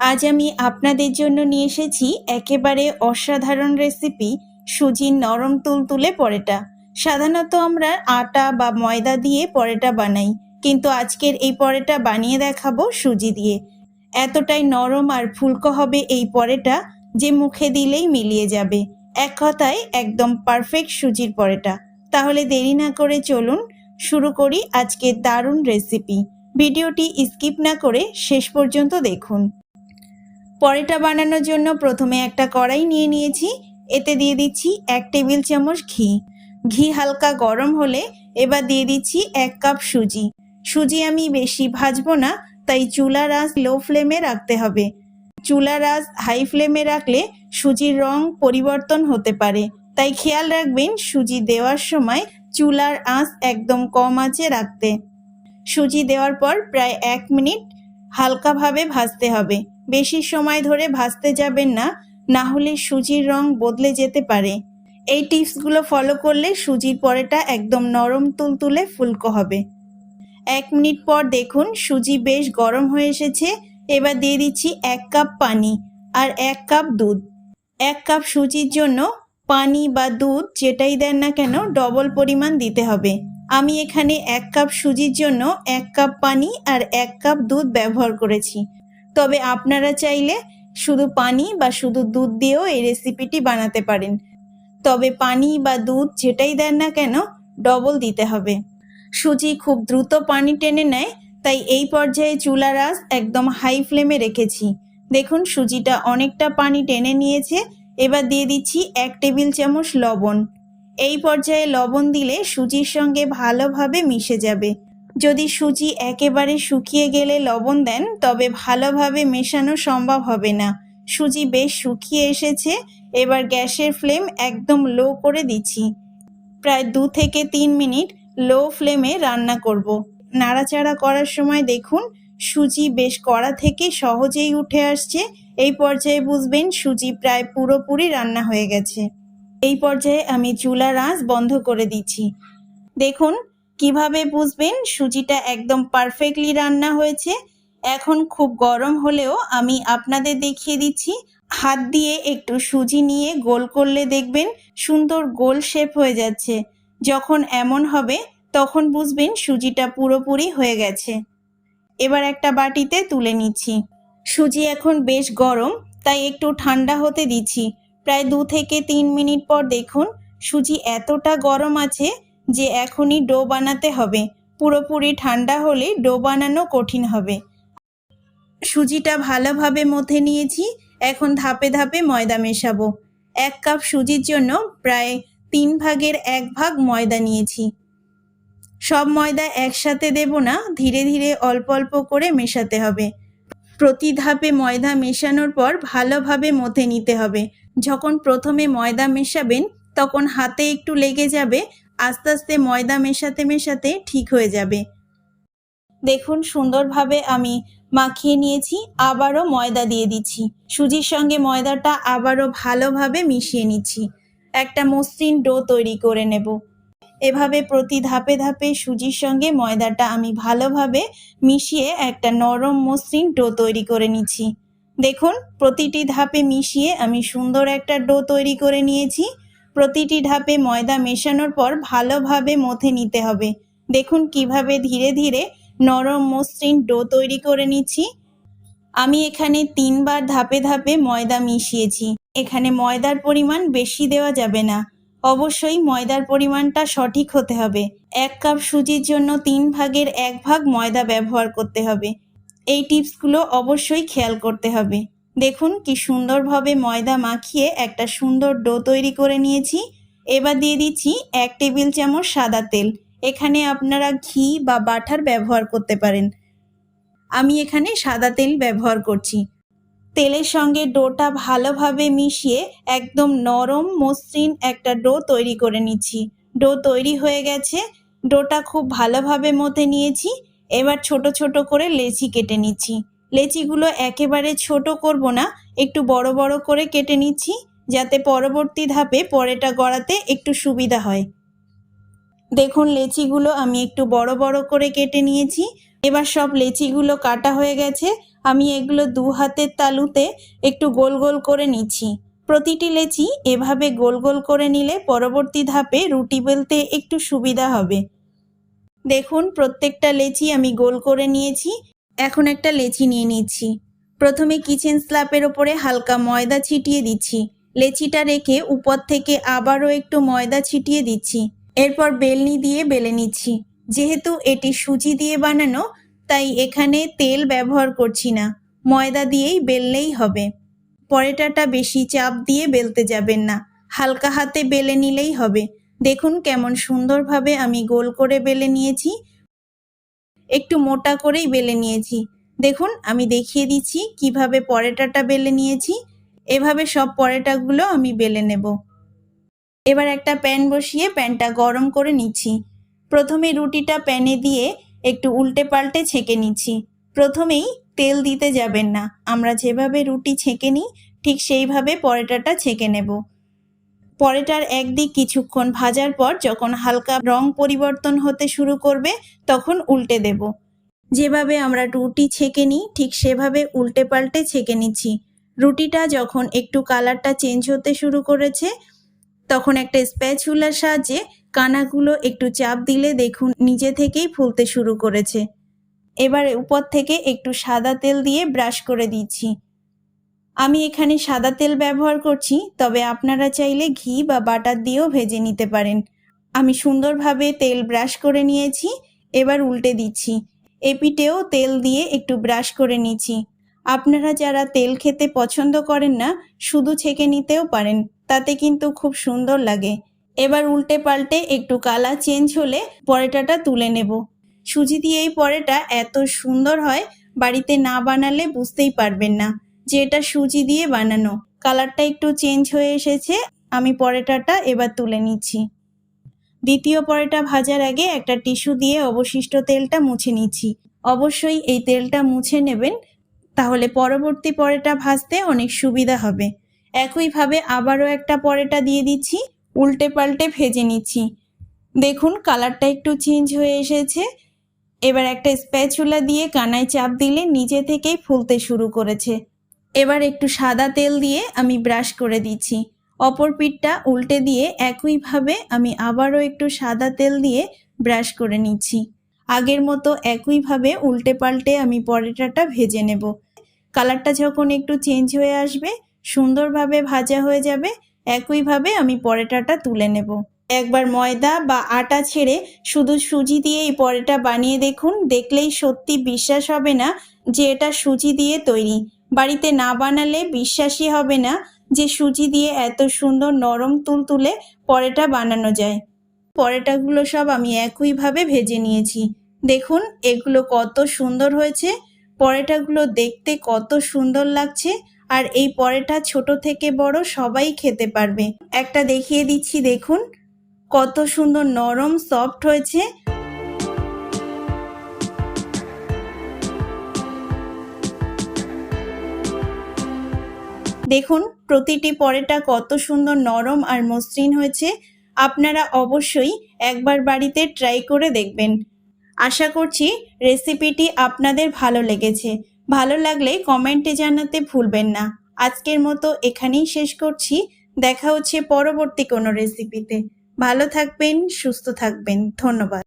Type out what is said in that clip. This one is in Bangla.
আজ আমি আপনাদের জন্য নিয়ে এসেছি একেবারে অসাধারণ রেসিপি সুজির নরম তুলতুলে পরোটা। সাধারণত আমরা আটা বা ময়দা দিয়ে পরোটা বানাই, কিন্তু আজকের এই পরোটা বানিয়ে দেখাবো সুজি দিয়ে। এতটাই নরম আর ফুলকো হবে এই পরোটা যে মুখে দিলেই মিলিয়ে যাবে। এক কথায় একদম পারফেক্ট সুজির পরোটা। তাহলে দেরি না করে চলুন শুরু করি আজকের দারুণ রেসিপি ভিডিওটি স্কিপ না করে শেষ পর্যন্ত দেখুন। পরোটা বানানোর জন্য প্রথমে একটা কড়াই নিয়ে নিয়েছি। এতে দিয়ে দিচ্ছি এক টেবিল চামচ ঘি। ঘি হালকা গরম হলে এবার দিয়ে দিচ্ছি এক কাপ সুজি। সুজি আমি বেশি ভাজবো না, তাই চুলার আঁচ লো ফ্লেমে রাখতে হবে। চুলার আঁচ হাই ফ্লেমে রাখলে সুজির রং পরিবর্তন হতে পারে। তাই খেয়াল রাখবেন, সুজি দেওয়ার সময় চুলার আঁচ একদম কম আঁচে রাখতে। সুজি দেওয়ার পর প্রায় এক মিনিট হালকাভাবে ভাজতে হবে। বেশি সময় ধরে ভাজতে যাবেন না না হলে সুজির রং বদলে যেতে পারে। এই টিপসগুলো ফলো করলে সুজির পরেটা একদম নরম তুলতুলে ফুলকো হবে। এক মিনিট পর দেখুন সুজি বেশ গরম হয়ে এসেছে। এবার দিয়ে দিচ্ছি এক কাপ পানি আর এক কাপ দুধ। এক কাপ সুজির জন্য পানি বা দুধ যেটাই দেন না কেন ডবল পরিমাণ দিতে হবে। আমি এখানে এক কাপ সুজির জন্য এক কাপ পানি আর এক কাপ দুধ ব্যবহার করেছি। তবে আপনারা চাইলে শুধু পানি বা শুধু দুধ দিয়েও এই রেসিপিটি বানাতে পারেন। তবে পানি বা দুধ যেটাই দেন না কেন ডবল দিতে হবে। সুজি খুব দ্রুত পানি টেনে নেয়, তাই এই পর্যায়ে চুলার আঁচ একদম হাই ফ্লেমে রেখেছি। দেখুন, সুজিটা অনেকটা পানি টেনে নিয়েছে। এবার দিয়ে দিচ্ছি এক টেবিল চামচ লবণ। এই পর্যায়ে লবণ দিলে সুজির সঙ্গে ভালোভাবে মিশে যাবে। যদি সুজি একেবারে শুকিয়ে গেলে লবণ দেন, তবে ভালোভাবে মেশানো সম্ভব হবে না। সুজি বেশ শুকিয়ে এসেছে, এবার গ্যাসের ফ্লেম একদম লো করে দিচ্ছি। প্রায় দু থেকে তিন মিনিট লো ফ্লেমে রান্না করব। নাড়াচাড়া করার সময় দেখুন, সুজি বেশ কড়া থেকে সহজেই উঠে আসছে। এই পর্যায়ে বুঝবেন সুজি প্রায় পুরোপুরি রান্না হয়ে গেছে। এই পর্যায়ে আমি চুলার আঁচ বন্ধ করে দিচ্ছি। দেখুন কীভাবে বুঝবেন? সুজিটা একদম পারফেক্টলি রান্না হয়েছে। এখন খুব গরম হলেও আমি আপনাদের দেখিয়ে দিচ্ছি। হাত দিয়ে একটু সুজি নিয়ে গোল করলে দেখবেন সুন্দর গোল শেপ হয়ে যাচ্ছে। যখন এমন হবে, তখন বুঝবেন সুজিটা পুরোপুরি হয়ে গেছে। এবার একটা বাটিতে তুলে নিচ্ছি। সুজি এখন বেশ গরম, তাই একটু ঠান্ডা হতে দিচ্ছি। প্রায় দু থেকে তিন মিনিট পর দেখুন, সুজি এতটা গরম আছে যে এখনই ডো বানাতে হবে। পুরোপুরি ঠান্ডা হলে ডো বানানো কঠিন হবে। সুজিটা ভালোভাবে মথে নিয়েছি। এখন ধাপে ধাপে ময়দা মেশাবো। এক কাপ সুজির জন্য প্রায় তিন ভাগের এক ভাগ ময়দা নিয়েছি। সব ময়দা একসাথে দেব না, ধীরে ধীরে অল্প অল্প করে মেশাতে হবে। প্রতি ধাপে ময়দা মেশানোর পর ভালোভাবে মথে নিতে হবে। যখন প্রথমে ময়দা মেশাবেন, তখন হাতে একটু লেগে যাবে আস্তে আস্তে ময়দা মেশাতে মেশাতে ঠিক হয়ে যাবে। দেখুন সুন্দরভাবে আমি মাখিয়ে নিয়েছি, আবারও ময়দা দিয়ে দিচ্ছি। সুজির সঙ্গে ময়দাটা আবারও ভালোভাবে মিশিয়ে নিচ্ছি। একটা মসৃণ ডো তৈরি করে নেব। এভাবে প্রতি ধাপে ধাপে সুজির সঙ্গে ময়দাটা আমি ভালোভাবে মিশিয়ে একটা নরম মসৃণ ডো তৈরি করে নিচ্ছি। দেখুন, প্রতিটি ধাপে মিশিয়ে আমি সুন্দর একটা ডো তৈরি করে নিয়েছি। প্রতিটি ধাপে ময়দা মেশানোর পর ভালোভাবে মথে নিতে হবে। দেখুন কীভাবে ধীরে ধীরে নরম মসৃণ ডো তৈরি করে নিচ্ছি। আমি এখানে তিনবার ধাপে ধাপে ময়দা মিশিয়েছি। এখানে ময়দার পরিমাণ বেশি দেওয়া যাবে না। অবশ্যই ময়দার পরিমাণটা সঠিক হতে হবে। এক কাপ সুজির জন্য তিন ভাগের এক ভাগ ময়দা ব্যবহার করতে হবে। এই টিপসগুলো অবশ্যই খেয়াল করতে হবে। দেখুন কি সুন্দরভাবে ময়দা মাখিয়ে একটা সুন্দর ডো তৈরি করে নিয়েছি। এবার দিয়ে দিচ্ছি এক টেবিল চামচ সাদা তেল। এখানে আপনারা ঘি বা বাটার ব্যবহার করতে পারেন। আমি এখানে সাদা তেল ব্যবহার করছি। তেলের সঙ্গে ডোটা ভালোভাবে মিশিয়ে একদম নরম মসৃণ একটা ডো তৈরি করে নিচ্ছি। ডো তৈরি হয়ে গেছে। ডোটা খুব ভালোভাবে মতে নিয়েছি। এবার ছোট ছোট করে লেচি কেটে নিচ্ছি। লেচিগুলো একেবারে ছোট করব না, একটু বড় বড় করে কেটে নিচ্ছি, যাতে পরবর্তী ধাপে পরেটা গড়াতে একটু সুবিধা হয়। দেখুন, লেচিগুলো আমি একটু বড় বড় করে কেটে নিয়েছি। এবার সব লেচিগুলো কাটা হয়ে গেছে। আমি এগুলো দু হাতের তালুতে একটু গোল গোল করে নিচ্ছি। প্রতিটি লেচি এভাবে গোল গোল করে নিলে পরবর্তী ধাপে রুটি বেলতে একটু সুবিধা হবে। দেখুন, প্রত্যেকটা লেচি আমি গোল করে নিয়েছি। এখন একটা লেচি নিয়ে নিচ্ছি। প্রথমে কিচেন স্ল্যাপের ওপরে হালকা ময়দা ছিটিয়ে দিচ্ছি। লেচিটা রেখে উপর থেকে আবারও একটু ময়দা ছিটিয়ে দিচ্ছি। এরপর বেলনি দিয়ে বেলে নিচ্ছি। যেহেতু এটি সুজি দিয়ে বানানো, তাই এখানে তেল ব্যবহার করছি না। ময়দা দিয়েই বেললেই হবে। পরেটাটা বেশি চাপ দিয়ে বেলতে যাবেন না। হালকা হাতে বেলে নিলেই হবে। দেখুন কেমন সুন্দরভাবে আমি গোল করে বেলে নিয়েছি। একটু মোটা করেই বেলে নিয়েছি। দেখুন, আমি দেখিয়ে দিচ্ছি কীভাবে পরেটাটা বেলে নিয়েছি। এভাবে সব পরেটাগুলো আমি বেলে নেব। এবার একটা প্যান বসিয়ে প্যানটা গরম করে নিচ্ছি। প্রথমে রুটিটা প্যানে দিয়ে একটু উল্টে পাল্টে ছেঁকে নিচ্ছি। প্রথমেই তেল দিতে যাবেন না। আমরা যেভাবে রুটি ছেঁকে নিই, ঠিক সেইভাবে পরেটাটা ছেঁকে নেব। পরেটার একদিক কিছুক্ষণ ভাজার পর যখন হালকা রং পরিবর্তন হতে শুরু করবে, তখন উল্টে দেব। যেভাবে আমরা রুটি ছেঁকে নিই, ঠিক সেভাবে উল্টে পাল্টে ছেঁকে নিচ্ছি। রুটিটা যখন একটু কালারটা চেঞ্জ হতে শুরু করেছে, তখন একটা স্প্যাচুলার সাহায্যে কানাগুলো একটু চাপ দিলে দেখুন নিজে থেকেই ফুলতে শুরু করেছে। এবারে উপর থেকে একটু সাদা তেল দিয়ে ব্রাশ করে দিচ্ছি। আমি এখানে সাদা তেল ব্যবহার করছি, তবে আপনারা চাইলে ঘি বা বাটার দিয়েও ভেজে নিতে পারেন। আমি সুন্দরভাবে তেল ব্রাশ করে নিয়েছি, এবার উল্টে দিচ্ছি। এপিটেও তেল দিয়ে একটু ব্রাশ করে নিচ্ছি। আপনারা যারা তেল খেতে পছন্দ করেন না, শুধু ছেঁকে নিতেও পারেন, তাতে কিন্তু খুব সুন্দর লাগে। এবার উল্টে পাল্টে একটু কালার চেঞ্জ হলে পরেটাটা তুলে নেব। সুজি দিয়ে এই পরেটা এত সুন্দর হয়, বাড়িতে না বানালে বুঝতেই পারবেন না। যে এটা সুজি দিয়ে বানানো। কালারটা একটু চেঞ্জ হয়ে এসেছে। আমি পরেটাটা এবার তুলে নিচ্ছি। দ্বিতীয় পরেটা ভাজার আগে একটা টিস্যু দিয়ে অবশিষ্ট তেলটা মুছে নিচ্ছি। অবশ্যই এই তেলটা মুছে নেবেন, তাহলে পরবর্তী পরেটা ভাজতে অনেক সুবিধা হবে। একইভাবে আবারও একটা পরেটা দিয়ে দিচ্ছি, উল্টে পাল্টে ভেজে নিচ্ছি। দেখুন, কালারটা একটু চেঞ্জ হয়ে এসেছে। এবার একটা স্প্যাচুলা দিয়ে কানায় চাপ দিলে নিজে থেকেই ফুলতে শুরু করেছে। এবার একটু সাদা তেল দিয়ে আমি ব্রাশ করে দিচ্ছি। অপর পিঠটা উল্টে দিয়ে একইভাবে আমি আবারও একটু সাদা তেল দিয়ে ব্রাশ করে নিচ্ছি। আগের মতো একইভাবে উল্টে পাল্টে আমি পরোটাটা ভেজে নেব। কালারটা যখন একটু চেঞ্জ হয়ে আসবে, সুন্দরভাবে ভাজা হয়ে যাবে, একইভাবে আমি পরোটাটা তুলে নেব। একবার ময়দা বা আটা ছেড়ে শুধু সুজি দিয়ে এই পরোটা বানিয়ে দেখুন, দেখলেই সত্যি বিশ্বাস হবে না যে এটা সুজি দিয়ে তৈরি। বাড়িতে না বানালে বিশ্বাসই হবে না যে সুজি দিয়ে এত সুন্দর নরম তুলতুলে পরোটা বানানো যায়। পরোটাগুলো সব আমি একইভাবে ভেজে নিয়েছি। দেখুন, এগুলো কত সুন্দর হয়েছে। পরোটাগুলো দেখতে কত সুন্দর লাগছে আর এই পরোটা ছোট থেকে বড় সবাই খেতে পারবে। একটা দেখিয়ে দিচ্ছি, দেখুন। কত সুন্দর নরম সফট হয়েছে। দেখুন, প্রতিটি পরেটা কত সুন্দর নরম আর মসৃণ হয়েছে। আপনারা অবশ্যই একবার বাড়িতে ট্রাই করে দেখবেন। আশা করছি রেসিপিটি আপনাদের ভালো লেগেছে। ভালো লাগলে কমেন্টে জানাতে ভুলবেন না। আজকের মতো এখানেই শেষ করছি। দেখা হচ্ছে পরবর্তী কোনো রেসিপিতে ভালো থাকবেন, সুস্থ থাকবেন। ধন্যবাদ।